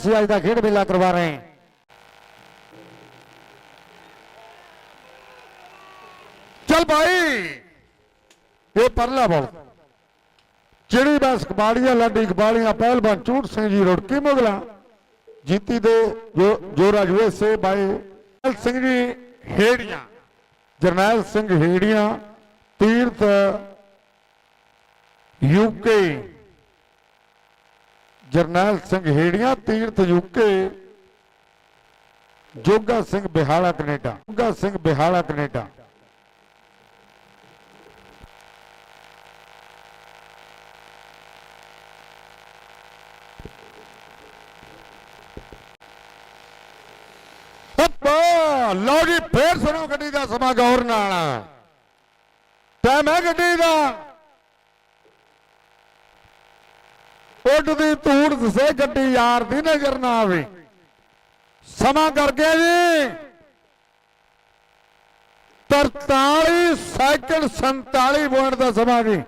ਅਸੀਂ ਅੱਜ ਦਾ ਖੇਡ ਮੇਲਾ ਕਰਵਾ ਰਹੇ ਹਾਂ। ਚੱਲ ਭਾਈ, ਇਹ ਪਰਲਾ ਬੋਲ। ਜਿਹੜੀ ਬਸ ਕਬਾੜੀਆਂ, ਲਾਡੀ ਕਬਾੜੀਆਂ, ਪਹਿਲਵਾਨ ਚੂਟ ਸਿੰਘ ਜੀ, ਰੁੜਕੀ ਮੁਗਲਾ। ਜੀਤੀ ਦੇ ਜੋ ਜੋਰਾ ਯੂਐਸਏ ਬਾਈ ਜਰਨੈਲ ਸਿੰਘ ਜੀ ਹੇੜੀਆਂ। ਜਰਨੈਲ ਸਿੰਘ ਹੇੜੀਆਂ, ਤੀਰਥ ਯੂਕੇ ਜਰਨੈਲ ਸਿੰਘ ਹੇੜੀਆਂ, ਤੀਰਥ UK, Joga Singh Bihala, Canada. Joga Singh Bihala, Canada. ਲਓ ਜੀ, ਫੇਰ ਸੁਣੋ ਗੱਡੀ ਦਾ ਸਮਾਂ ਗੌਰ ਨਾਲ। ਟਾਈਮ ਹੈ ਗੱਡੀ ਦਾ। ਉੱਡਦੀ ਧੂੜ ਦਸੇ, ਗੱਡੀ ਯਾਰ ਦੀ ਨਜ਼ਰ ਨਾ ਆਵੇ। ਸਮਾਂ ਕਰ ਗਿਆ ਜੀ। 43 ਸੈਕਿੰਡ 47 ਪੁਆਇੰਟ ਦਾ ਸਮਾਂ ਜੀ।